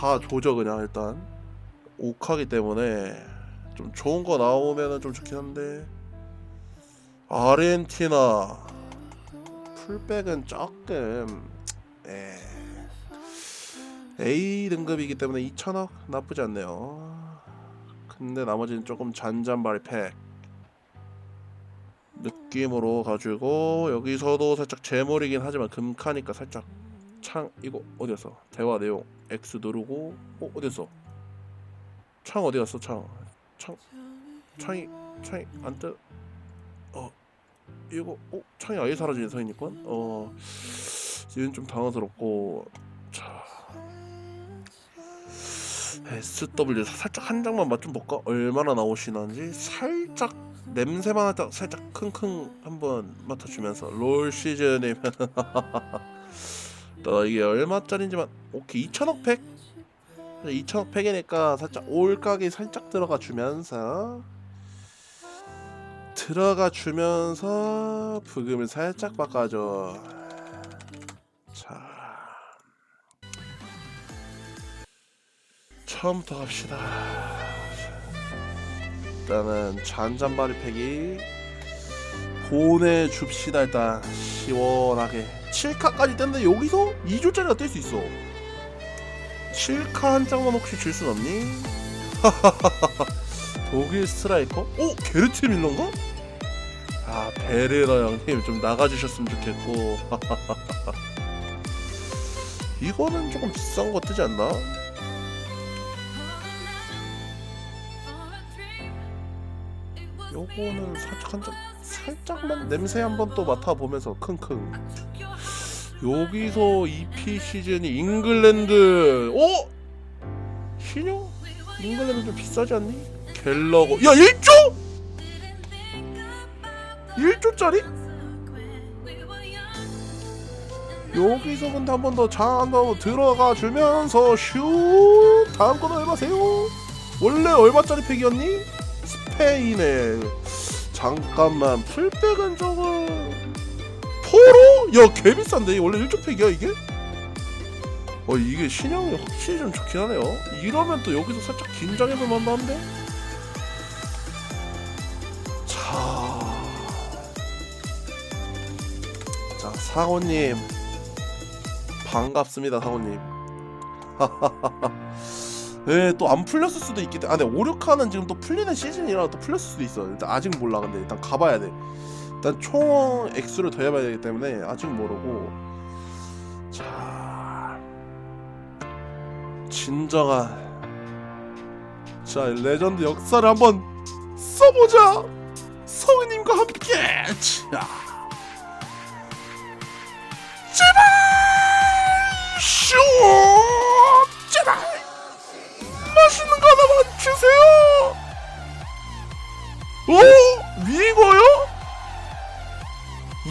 다 조져 그냥 일단. 옥하기 때문에 좀 좋은 거 나오면은 좀 좋긴 한데. 아르헨티나. 풀백은 조금 에 A 등급이기 때문에 2천억? 나쁘지 않네요. 근데 나머지는 조금 잔잔바리 팩. 느낌으로 가지고 여기서도 살짝 재물이긴 하지만 금카니까 살짝 창 이거 어디였어? 대화 내용 X 누르고 어 어디였어? 창 어디 갔어? 창. 창 창이 창이 안 뜨. 어 이거 어 창이 아예 사라지네 서인이건. 어 지금 좀 당황스럽고 자 SW 살짝 한 장만 맛 좀 볼까? 얼마나 나오시는지 살짝 냄새만 살짝 살짝 킁킁 한번 맡아주면서 롤 시즌이면 또 이게 얼마짜린지만 오케이 2천억 팩? 2천억 팩이니까 살짝 올각이 살짝 들어가 주면서 들어가 주면서 부금을 살짝 바꿔줘. 자. 처음부터 갑시다. 일단은 잔잔바리 팩이 보내줍시다 일단 시원하게 7카까지 떴는데 여기서 2조짜리가 뜰수 있어 7카 한 장만 혹시 줄 순 없니? 독일 스트라이커? 오! 게르트 밀러인가? 아 베르너 형님 좀 나가주셨으면 좋겠고 이거는 조금 비싼 거 뜨지 않나? 요거는 살짝 한 점, 살짝만 냄새 한번 또 맡아보면서 킁킁 여기서 EP 시즌이 잉글랜드 어? 신용? 잉글랜드 좀 비싸지 않니? 갤러거 야 1조? 1조짜리? 여기서 근데 한 번더 장한번 들어가 주면서 슛 다음 거는 얼마세요? 원래 얼마짜리 팩이었니? 스페인에 잠깐만 풀백은 조금 포로? 야 개비싼데 원래 1조 팩이야 이게? 어 이게 신형이 확실히 좀 좋긴 하네요 이러면 또 여기서 살짝 긴장해볼 만한데? 자... 자 사고님 반갑습니다 사고님 네, 또안 풀렸을 수도 있기 때문에 아, 근데 5, 6화는 지금 또 풀리는 시즌이라 또 풀렸을 수도 있어. 일단 아직 몰라. 근데 일단 가봐야 돼. 일단 총 액수를 더 해봐야 되기 때문에 아직 모르고. 자 진정한. 자 레전드 역사를 한번 써보자. 성우님과 함께. 자 주세요! 오! 위고요?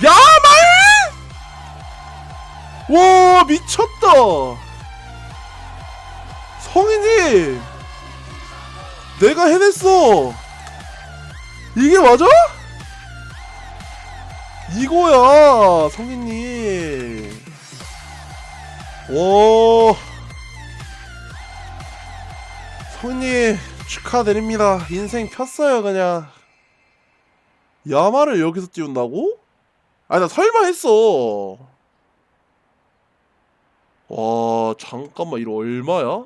야말! 와 미쳤다! 성인이! 내가 해냈어! 이게 맞아? 이거야 성인님. 와 성인님 축하드립니다 인생 폈어요 그냥 야마를 여기서 띄운다고? 아니 나 설마 했어 와 잠깐만 이거 얼마야?